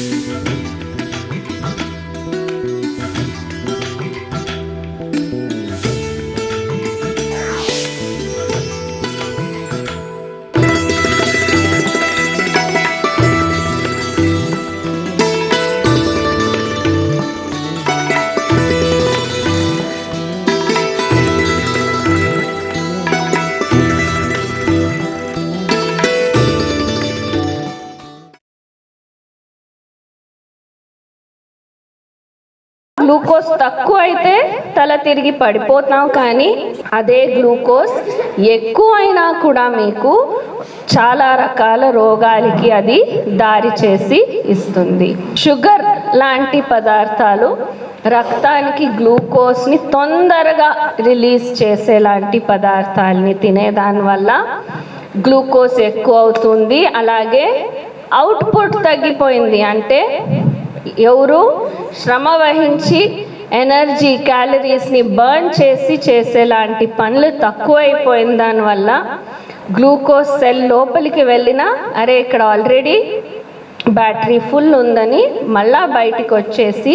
Glucose అలా తిరిగి పడిపోతాం కానీ అదే గ్లూకోజ్ ఎక్కువ అయినా కూడా మీకు చాలా రకాల రోగాలకి అది దారి చేసి ఇస్తుంది. షుగర్ లాంటి పదార్థాలు రక్తానికి గ్లూకోజ్ని తొందరగా రిలీజ్ చేసేలాంటి పదార్థాలని తినేదాని వల్ల గ్లూకోజ్ ఎక్కువ అవుతుంది. అలాగే అవుట్పుట్ తగ్గిపోయింది. అంటే ఎవరు శ్రమ వహించి ఎనర్జీ క్యాలరీస్ని బర్న్ చేసి చేసేలాంటి పనులు తక్కువైపోయిన దానివల్ల గ్లూకోజ్ సెల్ లోపలికి వెళ్ళినా అరే ఇక్కడ ఆల్రెడీ బ్యాటరీ ఫుల్ ఉందని మళ్ళా బయటికి వచ్చేసి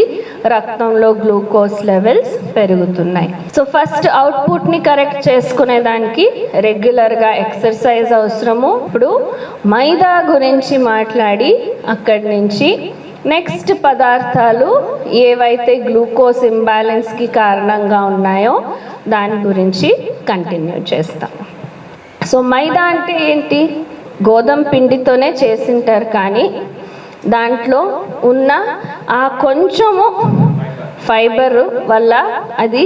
రక్తంలో గ్లూకోజ్ లెవెల్స్ పెరుగుతున్నాయి. సో ఫస్ట్ అవుట్పుట్ని కరెక్ట్ చేసుకునే దానికి రెగ్యులర్గా ఎక్సర్సైజ్ అవసరము. ఇప్పుడు మైదా గురించి మాట్లాడి అక్కడి నుంచి నెక్స్ట్ పదార్థాలు ఏవైతే గ్లూకోజ్ ఇంబ్యాలెన్స్కి కారణంగా ఉన్నాయో దాని గురించి కంటిన్యూ చేస్తాం. సో మైదా అంటే ఏంటి? గోధుమ పిండితోనే చేసింటారు కానీ దాంట్లో ఉన్న ఆ కొంచెము ఫైబర్ వల్ల అది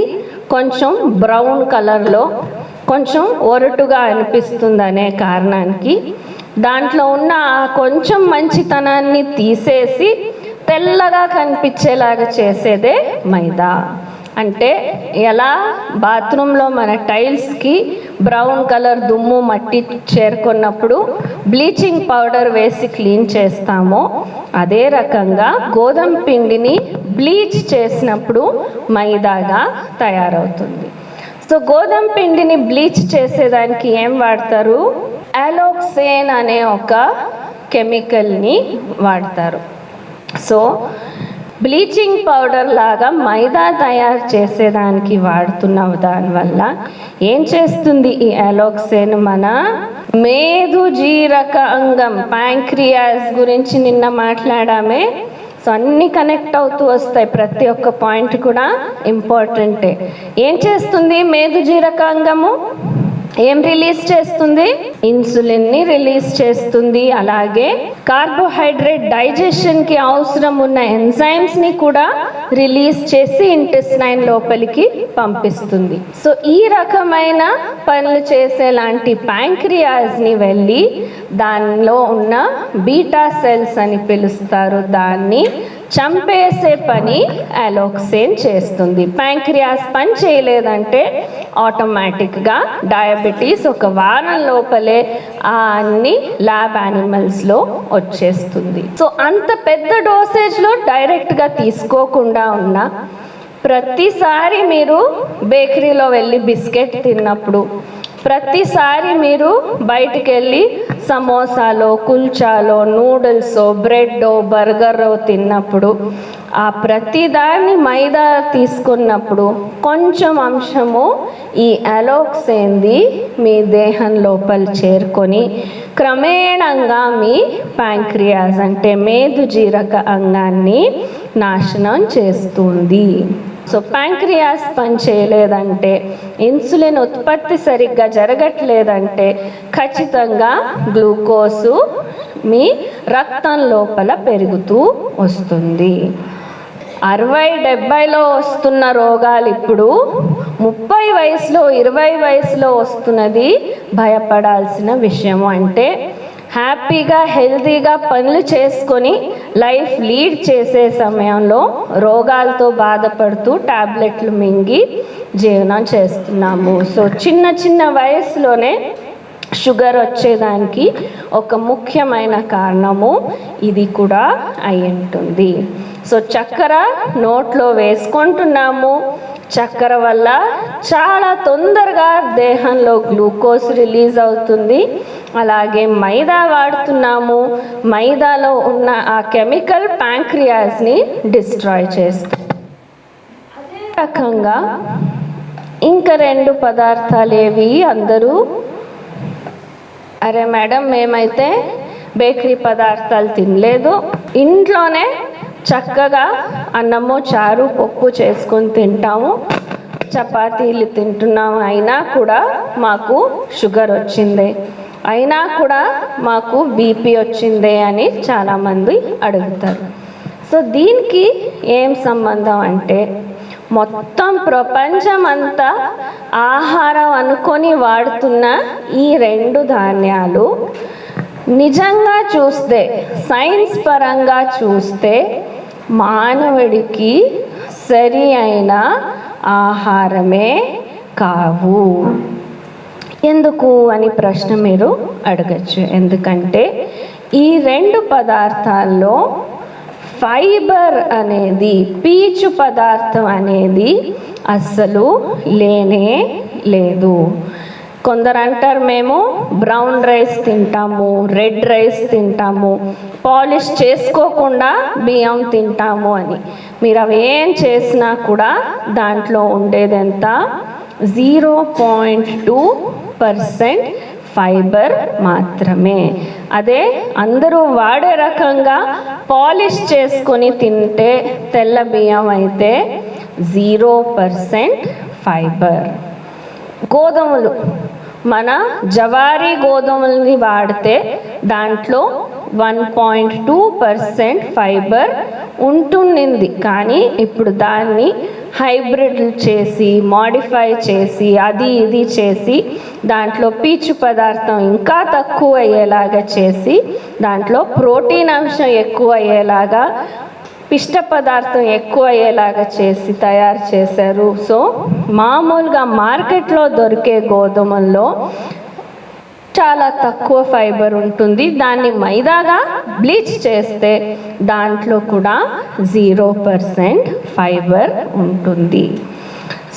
కొంచెం బ్రౌన్ కలర్లో కొంచెం ఒరటుగా అనిపిస్తుంది అనే కారణానికి దాంట్లో ఉన్న కొంచెం మంచితనాన్ని తీసేసి తెల్లగా కనిపించేలాగా చేసేదే మైదా. అంటే ఎలా? బాత్రూంలో మన టైల్స్కి బ్రౌన్ కలర్ దుమ్ము మట్టి చేరుకున్నప్పుడు బ్లీచింగ్ పౌడర్ వేసి క్లీన్ చేస్తామో అదే రకంగా గోధుమ పిండిని బ్లీచ్ చేసినప్పుడు మైదాగా తయారవుతుంది. సో గోధుమ పిండిని బ్లీచ్ చేసేదానికి ఏం వాడతారు? అలోక్సేన్ అనే ఒక కెమికల్ని వాడతారు. సో బ్లీచింగ్ పౌడర్ లాగా మైదా తయారు చేసేదానికి వాడుతున్న దానివల్ల ఏం చేస్తుంది ఈ అలోక్సేన్ మన మేధు జీరక అంగం ప్యాంక్రియాస్ గురించి నిన్న మాట్లాడామే. సో అన్ని కనెక్ట్ అవుతూ వస్తాయి. ప్రతి ఒక్క పాయింట్ కూడా ఇంపార్టెంటే. ఏం చేస్తుంది మేధు జీరక అంగము? ఏం రిలీజ్ చేస్తుంది? ఇన్సులిన్ని రిలీజ్ చేస్తుంది. అలాగే కార్బోహైడ్రేట్ డైజెషన్కి అవసరం ఉన్న ఎంజైమ్స్ని కూడా రిలీజ్ చేసి ఇంటెస్టైన్ లోపలికి పంపిస్తుంది. సో ఈ రకమైన పనులు చేసేలాంటి ప్యాంక్రియాస్ని వెళ్ళి దానిలో ఉన్న బీటా సెల్స్ అని పిలుస్తారు. దాన్ని చంపేసే పని అలోక్సేన్ చేస్తుంది. ప్యాంక్రియాస్ పని చేయలేదంటే ఆటోమేటిక్గా డయాబెటీస్ ఒక వారం లోపలే ఆ అన్ని ల్యాబ్ యానిమల్స్లో వచ్చేస్తుంది. సో అంత పెద్ద డోసేజ్లో డైరెక్ట్గా తీసుకోకుండా ఉన్న ప్రతిసారి మీరు బేకరీలో వెళ్ళి బిస్కెట్ తిన్నప్పుడు ప్రతిసారి మీరు బయటికి వెళ్ళి సమోసాలో కుల్చాలో నూడిల్స్ బ్రెడ్ బర్గర్ తిన్నప్పుడు ఆ ప్రతిదాన్ని మైదా తీసుకున్నప్పుడు కొంచెం అంశము ఈ అలోక్సేంది మీ దేహం లోపల చేరుకొని క్రమేణంగా మీ ప్యాంక్రియాస్ అంటే మేదు జీరక అంగాన్ని నాశనం చేస్తుంది. సో ప్యాంక్రియాస్ చేయలేదంటే ఇన్సులిన్ ఉత్పత్తి సరిగ్గా జరగట్లేదంటే ఖచ్చితంగా గ్లూకోసు మీ రక్తం లోపల పెరుగుతూ వస్తుంది. అరవై డెబ్బైలో వస్తున్న రోగాలు ఇప్పుడు ముప్పై వయసులో ఇరవై వయసులో వస్తున్నది భయపడాల్సిన విషయం అంటే హ్యాపీగా హెల్తీగా పనులు చేసుకొని లైఫ్ లీడ్ చేసే సమయంలో రోగాలతో బాధపడుతూ టాబ్లెట్లు మింగి జీవనం చేస్తున్నాము. సో చిన్న చిన్న వయసులోనే షుగర్ వచ్చేదానికి ఒక ముఖ్యమైన కారణము ఇది కూడా అయి ఉంటుంది సో చక్కెర నోట్లో వేసుకుంటున్నాము. చక్కెర వల్ల చాలా తొందరగా దేహంలో గ్లూకోజ్ రిలీజ్ అవుతుంది. అలాగే మైదా వాడుతున్నాము. మైదాలో ఉన్న ఆ కెమికల్ ప్యాంక్రియాస్ని డిస్ట్రాయ్ చేస్తుంది. అదే రకంగా ఇంకా రెండు పదార్థాలు ఏవి? అందరూ? అరే మేడం మేమైతే బేకరీ పదార్థాలు తినలేదు. ఇంట్లోనే చక్కగా అన్నము చారు పప్పు చేసుకొని తింటాము. చపాతీలు తింటున్నాము. అయినా కూడా మాకు షుగర్ వచ్చింది. అయినా కూడా మాకు బీపీ వచ్చిందే అని చాలామంది అడుగుతారు. సో దీనికి ఏం సంబంధం అంటే మొత్తం ప్రపంచం అంతా ఆహారం అనుకొని వాడుతున్న ఈ రెండు ధాన్యాలు నిజంగా చూస్తే సైన్స్ పరంగా చూస్తే మానవుడికి సరి అయిన ఆహారమే కావు. ఎందుకు అని ప్రశ్న మీరు అడగచ్చు. ఎందుకంటే ఈ రెండు పదార్థాల్లో ఫైబర్ అనేది పీచు పదార్థం అనేది అస్సలు లేనే లేదు. కొందరు అంటారు మేము బ్రౌన్ రైస్ తింటాము రెడ్ రైస్ తింటాము పాలిష్ చేసుకోకుండా బియ్యం తింటాము అని. మీరు అవి ఏం చేసినా కూడా దాంట్లో ఉండేది ఎంత zero point two percent fibre మాత్రమే. అదే అందరూ వాడే రకంగా పాలిష్ చేసుకొని తింటే తెల్ల బియ్యం అయితే జీరో పర్సెంట్ ఫైబర్. గోధుమలు మన జవారీ గోధుమల్ని వాడితే దాంట్లో one point two percent fibre ఉంటుండింది కానీ ఇప్పుడు దాన్ని హైబ్రిడ్ చేసి మాడిఫై చేసి అది ఇది చేసి దాంట్లో పీచు పదార్థం ఇంకా తక్కువ అయ్యేలాగా చేసి దాంట్లో ప్రోటీన్ అంశం ఎక్కువ అయ్యేలాగా పిష్ట పదార్థం ఎక్కువ అయ్యేలాగా చేసి తయారు చేశారు. సో మామూలుగా మార్కెట్లో దొరికే గోధుమల్లో చాలా తక్కువ ఫైబర్ ఉంటుంది. దాన్ని మైదాగా బ్లీచ్ చేస్తే దాంట్లో కూడా జీరో పర్సెంట్ ఫైబర్ ఉంటుంది.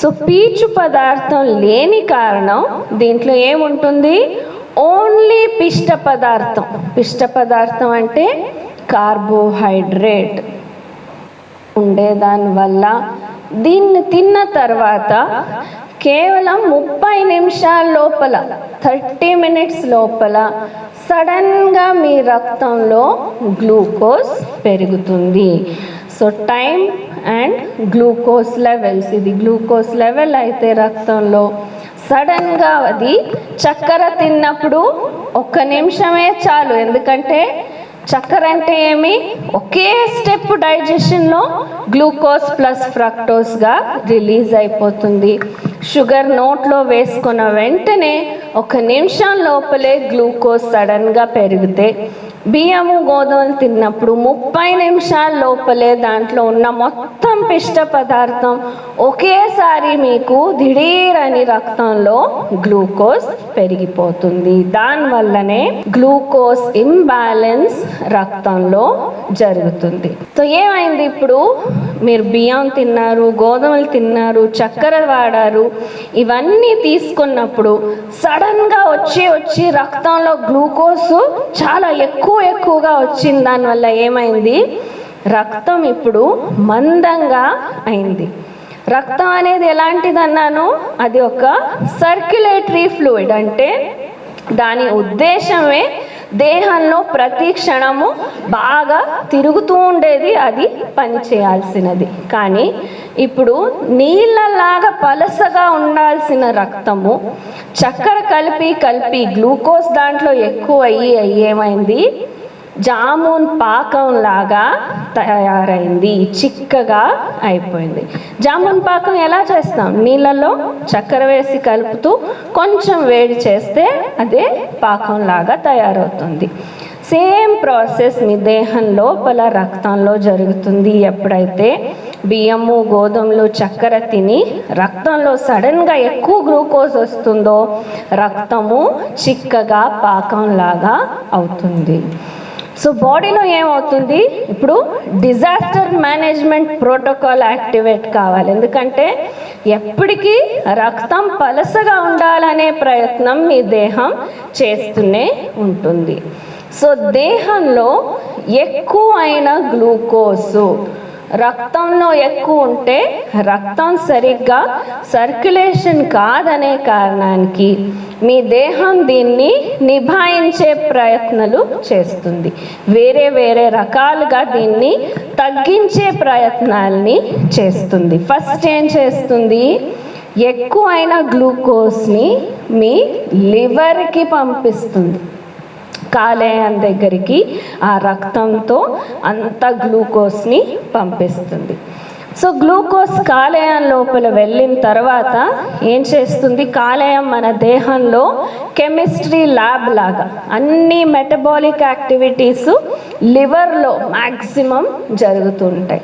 సో పీచు పదార్థం లేని కారణం దీంట్లో ఏముంటుంది? ఓన్లీ పిష్ట పదార్థం. పిష్ట పదార్థం అంటే కార్బోహైడ్రేట్ ఉండేదానివల్ల దీన్ని తిన్న తర్వాత కేవలం ముప్పై నిమిషాల లోపల థర్టీ మినిట్స్ లోపల సడన్గా మీ రక్తంలో గ్లూకోజ్ పెరుగుతుంది. So time and glucose levels ఇది గ్లూకోజ్ లెవెల్ అయితే రక్తంలో సడన్గా అది చక్కెర తిన్నప్పుడు ఒక్క నిమిషమే చాలు. ఎందుకంటే చక్కెర అంటే ఏమి? ఒకే స్టెప్ డైజెషన్లో గ్లూకోజ్ ప్లస్ ఫ్రక్టోస్గా రిలీజ్ అయిపోతుంది. షుగర్ నోట్లో వేసుకున్న వెంటనే ఒక నిమిషం లోపలే గ్లూకోజ్ సడన్గా పెరిగితే బియ్యము గోధుమలు తిన్నప్పుడు ముప్పై నిమిషాల లోపలే దాంట్లో ఉన్న మొత్తం పిష్ట పదార్థం ఒకేసారి మీకు దిడీరని రక్తంలో గ్లూకోజ్ పెరిగిపోతుంది. దానివల్లనే గ్లూకోజ్ ఇంబ్యాలెన్స్ రక్తంలో జరుగుతుంది. సో ఏమైంది ఇప్పుడు? మీరు బియ్యం తిన్నారు గోధుమలు తిన్నారు చక్కెర వాడారు ఇవన్నీ తీసుకున్నప్పుడు సడన్గా వచ్చి వచ్చి రక్తంలో గ్లూకోజ్ చాలా ఎక్కువ ఎక్కువగా వచ్చింది. దానివల్ల ఏమైంది? రక్తం ఇప్పుడు మందంగా అయింది. రక్తం అనేది ఎలాంటిది అన్నాను? అది ఒక సర్క్యులేటరీ ఫ్లూయిడ్ అంటే దాని ఉద్దేశమే దేహంలో ప్రతి క్షణము బాగా తిరుగుతూ ఉండేది. అది పనిచేయాల్సినది. కానీ ఇప్పుడు నీళ్ళలాగా పలసగా ఉండాల్సిన రక్తము చక్కెర కలిపి కలిపి గ్లూకోజ్ దాంట్లో ఎక్కువ అయ్యి అయ్యి ఏమైంది? జామున్ పాకం లాగా తయారైంది చిక్కగా అయిపోయింది. జామున్ పాకం ఎలా చేస్తాం? నీళ్ళలో చక్కెర వేసి కలుపుతూ కొంచెం వేడి చేస్తే అదే పాకం లాగా తయారవుతుంది. సేమ్ ప్రాసెస్ మీ దేహం లోపల రక్తంలో జరుగుతుంది. ఎప్పుడైతే బియ్యము గోధుమలు చక్కెర తిని రక్తంలో సడన్గా ఎక్కువ గ్లూకోజ్ వస్తుందో రక్తము చిక్కగా పాకంలాగా అవుతుంది. సో బాడీలో ఏమవుతుంది? ఇప్పుడు డిజాస్టర్ మేనేజ్మెంట్ ప్రోటోకాల్ యాక్టివేట్ కావాలి. ఎందుకంటే ఎప్పటికీ రక్తం పలసగా ఉండాలనే ప్రయత్నం మీ దేహం చేస్తూనే ఉంటుంది. సో దేహంలో ఎక్కువైన గ్లూకోజు. రక్తంలో ఎక్కువ ఉంటే రక్తం సరిగ్గా సర్క్యులేషన్ కాదనే కారణానికి మీ దేహం దీన్ని నిభాయించే ప్రయత్నాలు చేస్తుంది. వేరే వేరే రకాలుగా దీన్ని తగ్గించే ప్రయత్నాల్ని చేస్తుంది. ఫస్ట్ ఏం చేస్తుంది? ఎక్కువైన గ్లూకోజ్ని మీ లివర్కి పంపిస్తుంది. కాలేయం దగ్గరికి ఆ రక్తంతో అంత గ్లూకోజ్ని పంపిస్తుంది. సో గ్లూకోజ్ కాలేయం లోపల వెళ్ళిన తర్వాత ఏం చేస్తుంది? కాలేయం మన దేహంలో కెమిస్ట్రీ ల్యాబ్ లాగా అన్ని మెటబాలిక్ యాక్టివిటీస్ లివర్లో మ్యాక్సిమం జరుగుతుంటాయి.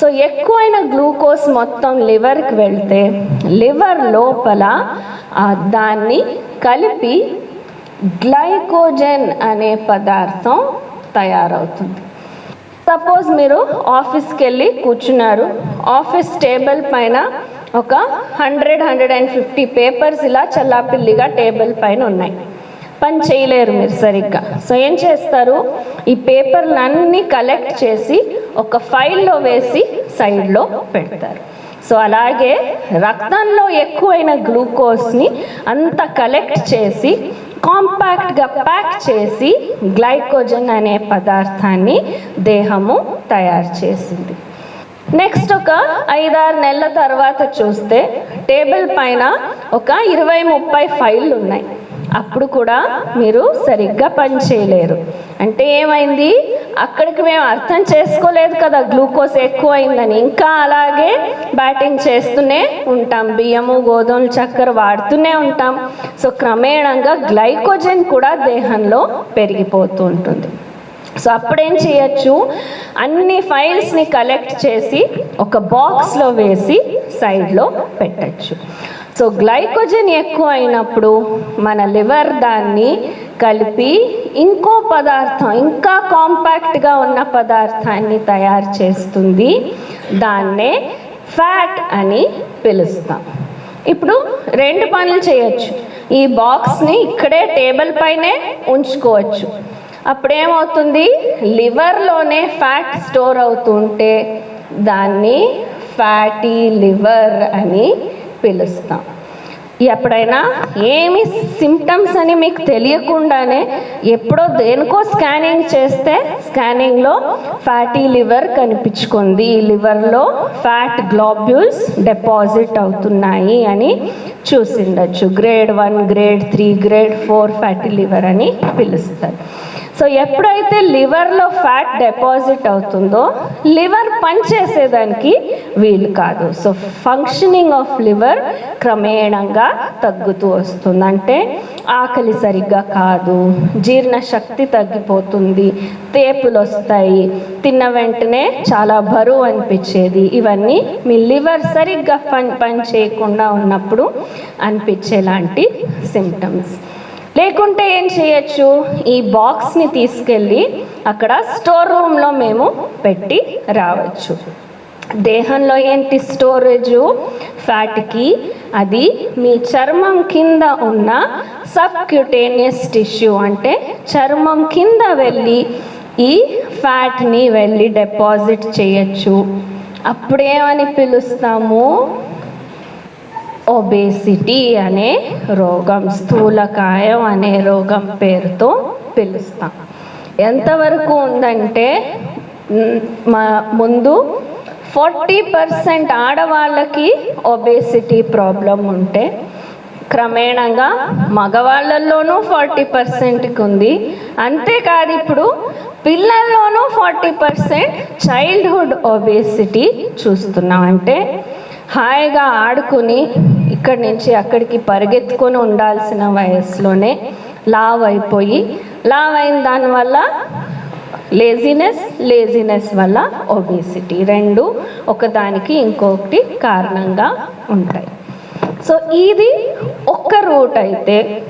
సో ఎక్కువైన గ్లూకోజ్ మొత్తం లివర్కి వెళ్తే లివర్ లోపల దాన్ని కలిపి గ్లైకోజెన్ అనే పదార్థం తయారవుతుంది. సపోజ్ మీరు ఆఫీస్కి వెళ్ళి కూర్చున్నారు. ఆఫీస్ టేబుల్ పైన ఒక hundred hundred and fifty papers ఇలా చల్లాపిల్లిగా టేబుల్ పైన ఉన్నాయి. పని చేయలేరు మీరు సరిగ్గా. సో ఏం చేస్తారు? ఈ పేపర్లన్నీ కలెక్ట్ చేసి ఒక ఫైల్లో వేసి సైడ్లో పెడతారు. సో అలాగే రక్తంలో ఎక్కువైన గ్లూకోజ్ని అంత కలెక్ట్ చేసి కాంపాక్ట్గా ప్యాక్ చేసి గ్లైకోజన్ అనే పదార్థాన్ని దేహము తయారు చేసింది. నెక్స్ట్ ఒక ఐదారు నెలల తర్వాత చూస్తే టేబుల్ పైన ఒక ఇరవై ముప్పై ఫైళ్ళు ఉన్నాయి. అప్పుడు కూడా మీరు సరిగ్గా పని చేయలేరు. అంటే ఏమైంది? అక్కడికి మేము అర్థం చేసుకోలేదు కదా గ్లూకోజ్ ఎక్కువైందని. ఇంకా అలాగే బ్యాటింగ్ చేస్తూనే ఉంటాం. బియ్యము గోధుమలు చక్కెర వాడుతూనే ఉంటాం. సో క్రమేణంగా గ్లైకోజన్ కూడా దేహంలో పెరిగిపోతూ ఉంటుంది. సో అప్పుడేం చేయొచ్చు? అన్ని ఫైల్స్ని కలెక్ట్ చేసి ఒక బాక్స్లో వేసి సైడ్లో పెట్టచ్చు. సో గ్లైకోజన్ ఎక్కువ అయినప్పుడు మన లివర్ దాన్ని కలిపి ఇంకో పదార్థం ఇంకా కాంపాక్ట్గా ఉన్న పదార్థాన్ని తయారు చేస్తుంది. దాన్నే ఫ్యాట్ అని పిలుస్తాం. ఇప్పుడు రెండు పనులు చేయొచ్చు. ఈ బాక్స్ని ఇక్కడే టేబుల్ పైనే ఉంచుకోవచ్చు. అప్పుడేమవుతుంది? లివర్లోనే ఫ్యాట్ స్టోర్ అవుతుంటే దాన్ని ఫ్యాటీ లివర్ అని పిలుస్తాం. ఎప్పుడైనా ఏమి సిమ్టమ్స్ అని మీకు తెలియకుండానే ఎప్పుడో దేనికో స్కానింగ్ చేస్తే స్కానింగ్లో ఫ్యాటీ లివర్ కనిపించుకుంది. ఈ లివర్లో ఫ్యాట్ గ్లోబ్యూల్స్ డిపాజిట్ అవుతున్నాయి అని చూసిండొచ్చు. Grade one grade three grade four fatty liver అని పిలుస్తారు. సో ఎప్పుడైతే లివర్లో ఫ్యాట్ డిపాజిట్ అవుతుందో లివర్ పనిచేసేదానికి వీలు కాదు. సో ఫంక్షనింగ్ ఆఫ్ లివర్ క్రమేణంగా తగ్గుతూ వస్తుంది. అంటే ఆకలి సరిగ్గా కాదు జీర్ణశక్తి తగ్గిపోతుంది తేపులు వస్తాయి తిన్న వెంటనే చాలా బరువు అనిపించేది. ఇవన్నీ మీ లివర్ సరిగ్గా పని పని చేయకుండా ఉన్నప్పుడు అనిపించేలాంటి సిమ్టమ్స్ లేకుంటే ఏం చేయొచ్చు? ఈ బాక్స్ని తీసుకెళ్ళి అక్కడ స్టోర్ రూమ్లో మేము పెట్టి రావచ్చు. దేహంలో ఏంటి స్టోరేజ్? ఫ్యాట్కి. అది మీ చర్మం కింద ఉన్న సబ్క్యూటేనియస్ టిష్యూ అంటే చర్మం కింద వెళ్ళి ఈ ఫ్యాట్ని వెళ్ళి డిపాజిట్ చేయొచ్చు. అప్పుడేమని పిలుస్తాము? ఒబేసిటీ అనే రోగం స్థూలకాయం అనే రోగం పేరుతో పిలుస్తాం. ఎంతవరకు ఉందంటే మా ముందు ఫార్టీ పర్సెంట్ ఆడవాళ్ళకి ఒబేసిటీ ప్రాబ్లం ఉంటే క్రమేణంగా మగవాళ్ళల్లోనూ ఫార్టీ పర్సెంట్కి ఉంది. అంతేకాదు ఇప్పుడు పిల్లల్లోనూ ఫార్టీ పర్సెంట్ చైల్డ్హుడ్ ఒబేసిటీ చూస్తున్నాం. అంటే హాయిగా ఆడుకుని ఇక్కడి నుంచి అక్కడికి పరిగెత్తుకొని ఉండాల్సిన వయసులోనే లావ్ అయిపోయి లావ్ అయిన దానివల్ల లేజినెస్ లేజినెస్ వల్ల ఒబేసిటీ రెండు ఒకదానికి ఇంకొకటి కారణంగా ఉంటాయి. సో ఇది ఒక్క రూట్ అయితే.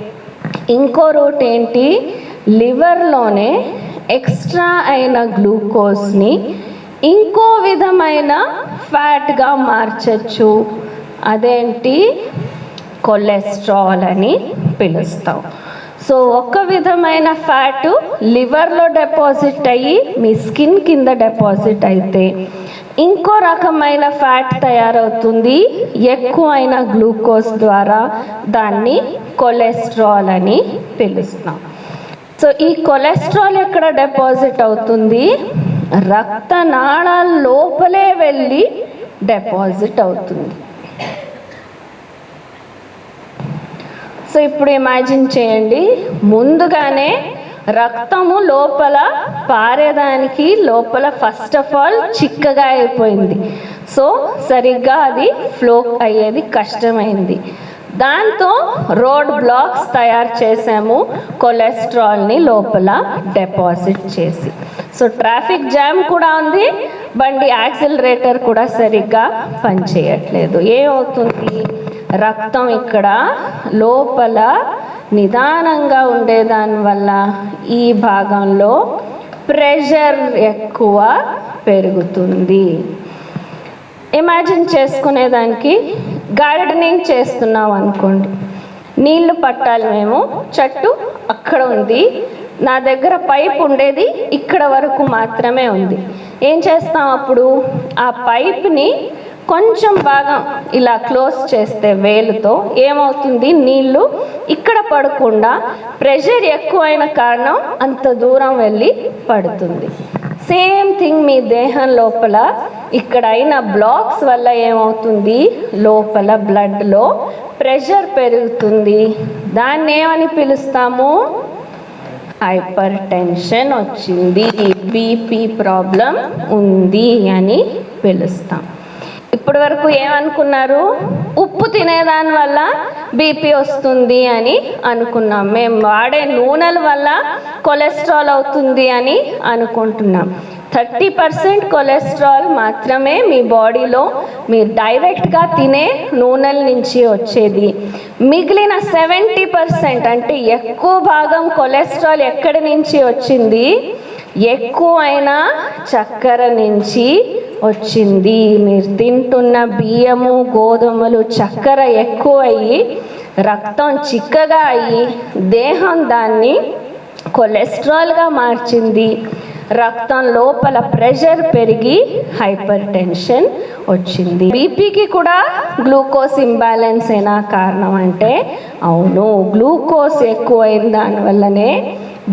ఇంకో రూట్ ఏంటి? లివర్లోనే ఎక్స్ట్రా అయిన గ్లూకోజ్ని ఇంకో విధమైన ఫ్యాట్గా మార్చచ్చు. అదేంటి? కొలెస్ట్రాల్ అని పిలుస్తాం. సో ఒక విధమైన ఫ్యాట్ లివర్లో డిపాజిట్ అయ్యి మీ స్కిన్ కింద డిపాజిట్ అయితే ఇంకో రకమైన ఫ్యాట్ తయారవుతుంది. ఎక్కువైన గ్లూకోజ్ ద్వారా దాన్ని కొలెస్ట్రాల్ అని పిలుస్తాం. సో ఈ కొలెస్ట్రాల్ ఎక్కడ డిపాజిట్ అవుతుంది? రక్త నాళాల లోపలే వెళ్ళి డిపాజిట్ అవుతుంది. సో ఇప్పుడు ఇమాజిన్ చేయండి ముందుగానే రక్తము లోపల పారేదానికి లోపల ఫస్ట్ ఆఫ్ ఆల్ చిక్కగా అయిపోయింది. సో సరిగ్గా అది ఫ్లో అయ్యేది కష్టమైంది. దాంతో రోడ్ బ్లాక్స్ తయారు చేసాము కొలెస్ట్రాల్ని లోపల డిపాజిట్ చేసి. సో ట్రాఫిక్ జామ్ కూడా ఉంది. బండి యాక్సిలరేటర్ కూడా సరిగ్గా పనిచేయట్లేదు. ఏమవుతుంది? రక్తం ఇక్కడ లోపల నిదానంగా ఉండేదాని వల్ల ఈ భాగంలో ప్రెషర్ ఎక్కువ పెరుగుతుంది. ఇమాజిన్ చేసుకునేదానికి గార్డెనింగ్ చేస్తున్నాం అనుకోండి. నీళ్ళు పట్టాలి మేము. చెట్టు అక్కడ ఉంది. నా దగ్గర పైప్ ఉండేది ఇక్కడ వరకు మాత్రమే ఉంది. ఏం చేస్తాం అప్పుడు? ఆ పైప్ని కొంచెం భాగం ఇలా క్లోజ్ చేస్తే వేలుతో ఏమవుతుంది? నీళ్ళు ఇక్కడ పడకుండా ప్రెషర్ ఎక్కువైన కారణం అంత దూరం వెళ్ళి పడుతుంది. సేమ్ థింగ్ మీ దేహం లోపల. ఇక్కడ అయిన బ్లాక్స్ వల్ల ఏమవుతుంది? లోపల బ్లడ్లో ప్రెషర్ పెరుగుతుంది. దాన్ని ఏమని పిలుస్తాము? హైపర్ టెన్షన్ వచ్చింది బీపీ ప్రాబ్లం ఉంది అని పిలుస్తాం. ఇప్పటి వరకు ఏమనుకున్నారు? ఉప్పు తినేదాని వల్ల బీపీ వస్తుంది అని అనుకున్నాం. మేము వాడే నూనెల వల్ల కొలెస్ట్రాల్ అవుతుంది అని అనుకుంటున్నాం. థర్టీ పర్సెంట్ కొలెస్ట్రాల్ మాత్రమే మీ బాడీలో మీరు డైరెక్ట్గా తినే నూనెల నుంచి వచ్చేది. మిగిలిన సెవెంటీ పర్సెంట్ అంటే ఎక్కువ భాగం కొలెస్ట్రాల్ ఎక్కడి నుంచి వచ్చింది? ఎక్కువైన చక్కెర నుంచి వచ్చింది. మీరు తింటున్న బియ్యము గోధుమలు చక్కెర ఎక్కువయ్యి రక్తం చిక్కగా అయ్యి దేహం దాన్ని కొలెస్ట్రాల్గా మార్చింది. రక్తం లోపల ప్రెషర్ పెరిగి హైపర్ టెన్షన్ వచ్చింది. బీపీకి కూడా గ్లూకోజ్ ఇంబ్యాలెన్స్ అయినా కారణం అంటే అవును గ్లూకోజ్ ఎక్కువైన దానివల్లనే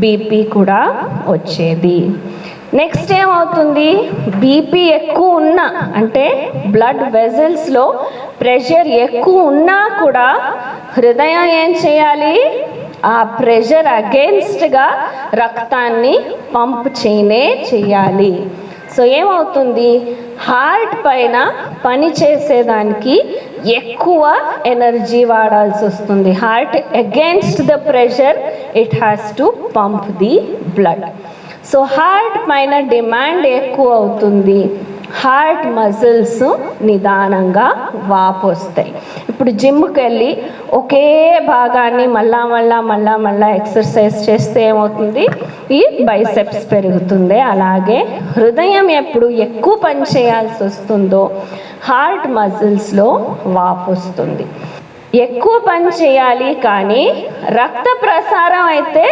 బీపీ కూడా వచ్చేది. నెక్స్ట్ ఏమవుతుంది? బీపీ ఎక్కువ ఉన్నా అంటే బ్లడ్ వెజల్స్లో ప్రెషర్ ఎక్కువ ఉన్నా కూడా హృదయం ఏం చేయాలి? ఆ ప్రెషర్ అగేన్స్ట్గా రక్తాన్ని పంప్ చేయనే చేయాలి. సో ఏమవుతుంది? హార్ట్ పైన పని చేసేదానికి ఎక్కువ ఎనర్జీ వాడాల్సి వస్తుంది. Heart against the pressure it has to pump the blood. So heart పైన డిమాండ్ ఎక్కువ అవుతుంది. హార్ట్ మజిల్స్ నిదానంగా వాపొస్తాయి. ఇప్పుడు జిమ్కి వెళ్ళి ఒకే భాగాన్ని మళ్ళా మళ్ళా మళ్ళా మళ్ళా ఎక్సర్సైజ్ చేస్తే ఏమవుతుంది? ఈ బైసెప్స్ పెరుగుతుంది. అలాగే హృదయం ఎప్పుడు ఎక్కువ పని చేయాల్సి వస్తుందో హార్ట్ మజిల్స్లో వాపు వస్తుంది ఎక్కువ పని చేయాలి కానీ రక్త ప్రసారం అయితే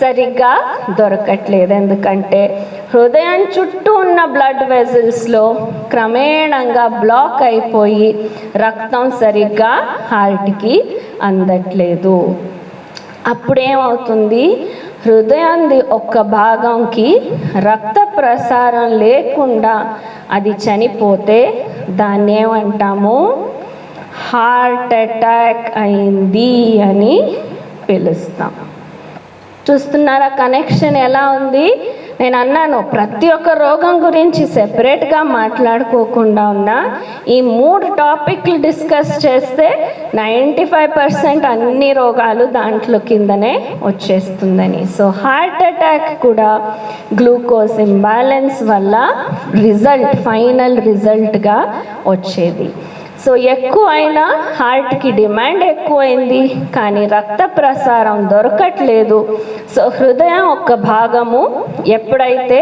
సరిగ్గా దొరకట్లేదు. ఎందుకంటే హృదయం చుట్టూ ఉన్న బ్లడ్ వెజల్స్లో క్రమేణంగా బ్లాక్ అయిపోయి రక్తం సరిగ్గా హార్ట్కి అందట్లేదు. అప్పుడేమవుతుంది? హృదయంది ఒక్క భాగంకి రక్త ప్రసారం లేకుండా అది చనిపోతే దాన్ని ఏమంటాము హార్ట్ అటాక్ అయింది అని పిలుస్తాం. చూస్తున్నారా కనెక్షన్ ఎలా ఉంది? నేను అన్నాను ప్రతి ఒక్క రోగం గురించి సెపరేట్గా మాట్లాడుకోకుండా ఉన్నా ఈ మూడు టాపిక్లు డిస్కస్ చేస్తే నైంటీ ఫైవ్ పర్సెంట్ అన్ని రోగాలు దాంట్లో కిందనే వచ్చేస్తుందని. సో హార్ట్ అటాక్ కూడా గ్లూకోజ్ ఇంబ్యాలెన్స్ వల్ల రిజల్ట్ ఫైనల్ రిజల్ట్గా వచ్చేది. సో ఎక్కువైనా హార్ట్కి డిమాండ్ ఎక్కువైంది కానీ రక్త ప్రసారం దొరకట్లేదు. సో హృదయం ఒక భాగము ఎప్పుడైతే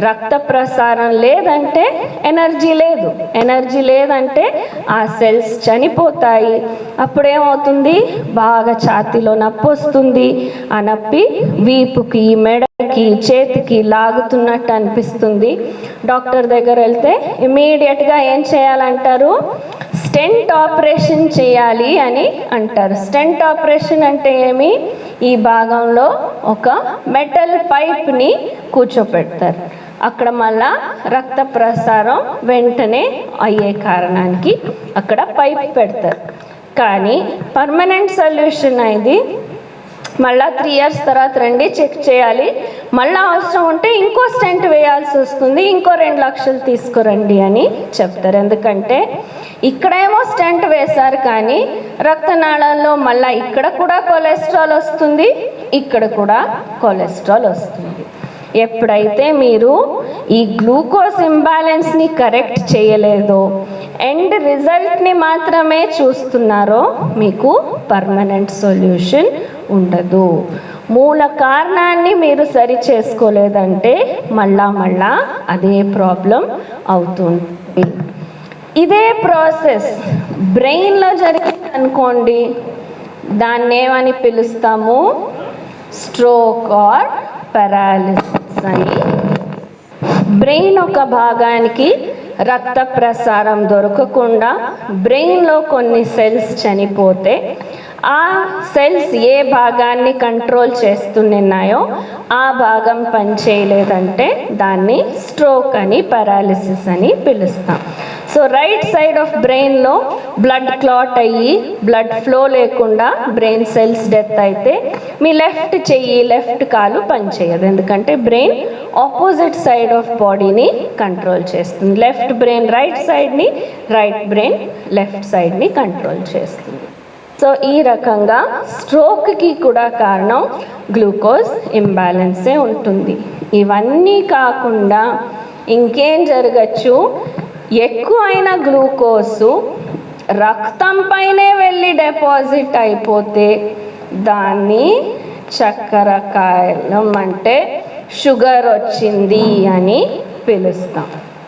రక్త ప్రసారం లేదంటే ఎనర్జీ లేదు. ఎనర్జీ లేదంటే ఆ సెల్స్ చనిపోతాయి. అప్పుడేమవుతుంది? బాగా ఛాతీలో నొప్పి వస్తుంది. ఆ నొప్పి వీపుకి మెడకి చేతికి లాగుతున్నట్టు అనిపిస్తుంది. డాక్టర్ దగ్గర వెళ్తే ఇమీడియట్గా ఏం చేయాలంటారు? స్టెంట్ ఆపరేషన్ చేయాలి అని అంటారు. స్టెంట్ ఆపరేషన్ అంటే ఏమి? ఈ భాగంలో ఒక మెటల్ పైప్ని కూర్చోపెడతారు. అక్కడ మళ్ళా రక్త ప్రసారం వెంటనే అయ్యే కారణానికి అక్కడ పైప్ పెడతారు. కానీ పర్మనెంట్ సొల్యూషన్ అనేది మళ్ళా త్రీ ఇయర్స్ తర్వాత రండి చెక్ చేయాలి. మళ్ళీ అవసరం ఉంటే ఇంకో స్టెంట్ వేయాల్సి వస్తుంది ఇంకో రెండు లక్షలు తీసుకురండి అని చెప్తారు. ఎందుకంటే ఇక్కడేమో స్టెంట్ వేశారు కానీ రక్తనాళాల్లో మళ్ళీ ఇక్కడ కూడా కొలెస్ట్రాల్ వస్తుంది ఇక్కడ కూడా కొలెస్ట్రాల్ వస్తుంది. ఎప్పుడైతే మీరు ఈ గ్లూకోజ్ ఇంబ్యాలెన్స్ని కరెక్ట్ చేయలేదో ఎండ్ రిజల్ట్ని మాత్రమే చూస్తున్నారో మీకు పర్మనెంట్ సొల్యూషన్ ఉండదు. మూల కారణాన్ని మీరు సరి చేసుకోలేదంటే మళ్ళా మళ్ళా అదే ప్రాబ్లం అవుతుంది. ఇదే ప్రాసెస్ బ్రెయిన్లో జరిగింది అనుకోండి దాన్ని ఏమని పిలుస్తాము? స్ట్రోక్ ఆర్ పెరాలిసిస్ అని. బ్రెయిన్ ఒక భాగానికి రక్త ప్రసారం దొరకకుండా బ్రెయిన్లో కొన్ని సెల్స్ చనిపోతే ఆ సెల్స్ ఏ భాగాన్ని కంట్రోల్ చేస్తున్నాయో ఆ భాగం పనిచేయలేదంటే దాన్ని స్ట్రోక్ అని పారాలిసిస్ అని పిలుస్తాం. సో రైట్ సైడ్ ఆఫ్ బ్రెయిన్లో బ్లడ్ క్లాట్ అయ్యి బ్లడ్ ఫ్లో లేకుండా బ్రెయిన్ సెల్స్ డెత్ అయితే మీ లెఫ్ట్ చెయ్యి లెఫ్ట్ కాలు పనిచేయదు. ఎందుకంటే బ్రెయిన్ ఆపోజిట్ సైడ్ ఆఫ్ బాడీని కంట్రోల్ చేస్తుంది. లెఫ్ట్ బ్రెయిన్ రైట్ సైడ్ని రైట్ బ్రెయిన్ లెఫ్ట్ సైడ్ని కంట్రోల్ చేస్తుంది. సో ఈ రకంగా స్ట్రోక్కి కూడా కారణం గ్లూకోజ్ ఇంబ్యాలెన్సే ఉంటుంది. ఇవన్నీ కాకుండా ఇంకేం జరగచ్చు? ఎక్కువైన గ్లూకోజు రక్తం పైనే వెళ్ళి డిపాజిట్ అయిపోతే దాన్ని చక్కెర కాయలం అంటే షుగర్ వచ్చింది అని పిలుస్తాం.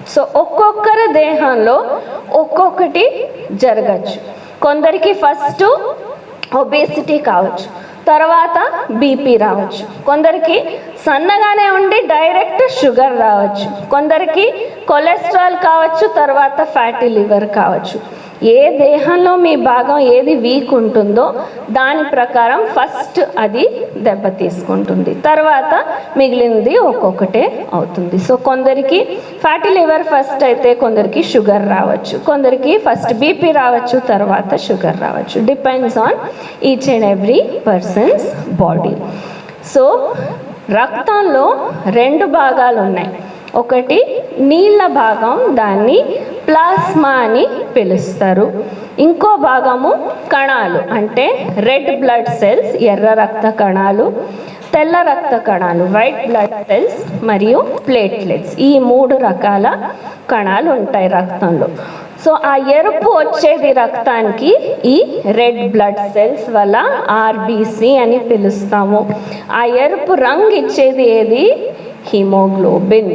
సో ఒక్కొక్కరి దేహంలో ఒక్కొక్కటి జరగచ్చు. కొందరికి ఫస్ట్ ఒబేసిటీ కావచ్చు. తర్వాత బీపీ రావచ్చు. కొందరికి సన్నగానే ఉండి డైరెక్ట్ షుగర్ రావచ్చు. కొందరికి కొలెస్ట్రాల్ కావచ్చు తర్వాత ఫ్యాటీ లివర్ కావచ్చు. ఏ దేహంలో మీ భాగం ఏది వీక్ ఉంటుందో దాని ప్రకారం ఫస్ట్ అది దెబ్బ తీసుకుంటుంది. తర్వాత మిగిలినది ఒక్కొక్కటే అవుతుంది. సో కొందరికి ఫ్యాటీ లివర్ ఫస్ట్ అయితే కొందరికి షుగర్ రావచ్చు. కొందరికి ఫస్ట్ బీపీ రావచ్చు తర్వాత షుగర్ రావచ్చు. Depends on each and every person's body so రక్తంలో రెండు భాగాలు ఉన్నాయి ఒకటి నీళ్ళ భాగం దాన్ని ప్లాస్మా అని పిలుస్తారు. ఇంకో భాగము కణాలు అంటే రెడ్ బ్లడ్ సెల్స్ ఎర్ర రక్త కణాలు తెల్ల రక్త కణాలు వైట్ బ్లడ్ సెల్స్ మరియు ప్లేట్లెట్స్. ఈ మూడు రకాల కణాలు ఉంటాయి రక్తంలో. సో ఆ ఎరుపు వచ్చేది రక్తానికి ఈ రెడ్ బ్లడ్ సెల్స్ వల్ల ఆర్బీసీ అని పిలుస్తాము. ఆ ఎరుపు రంగు ఇచ్చేది ఏది? హిమోగ్లోబిన్.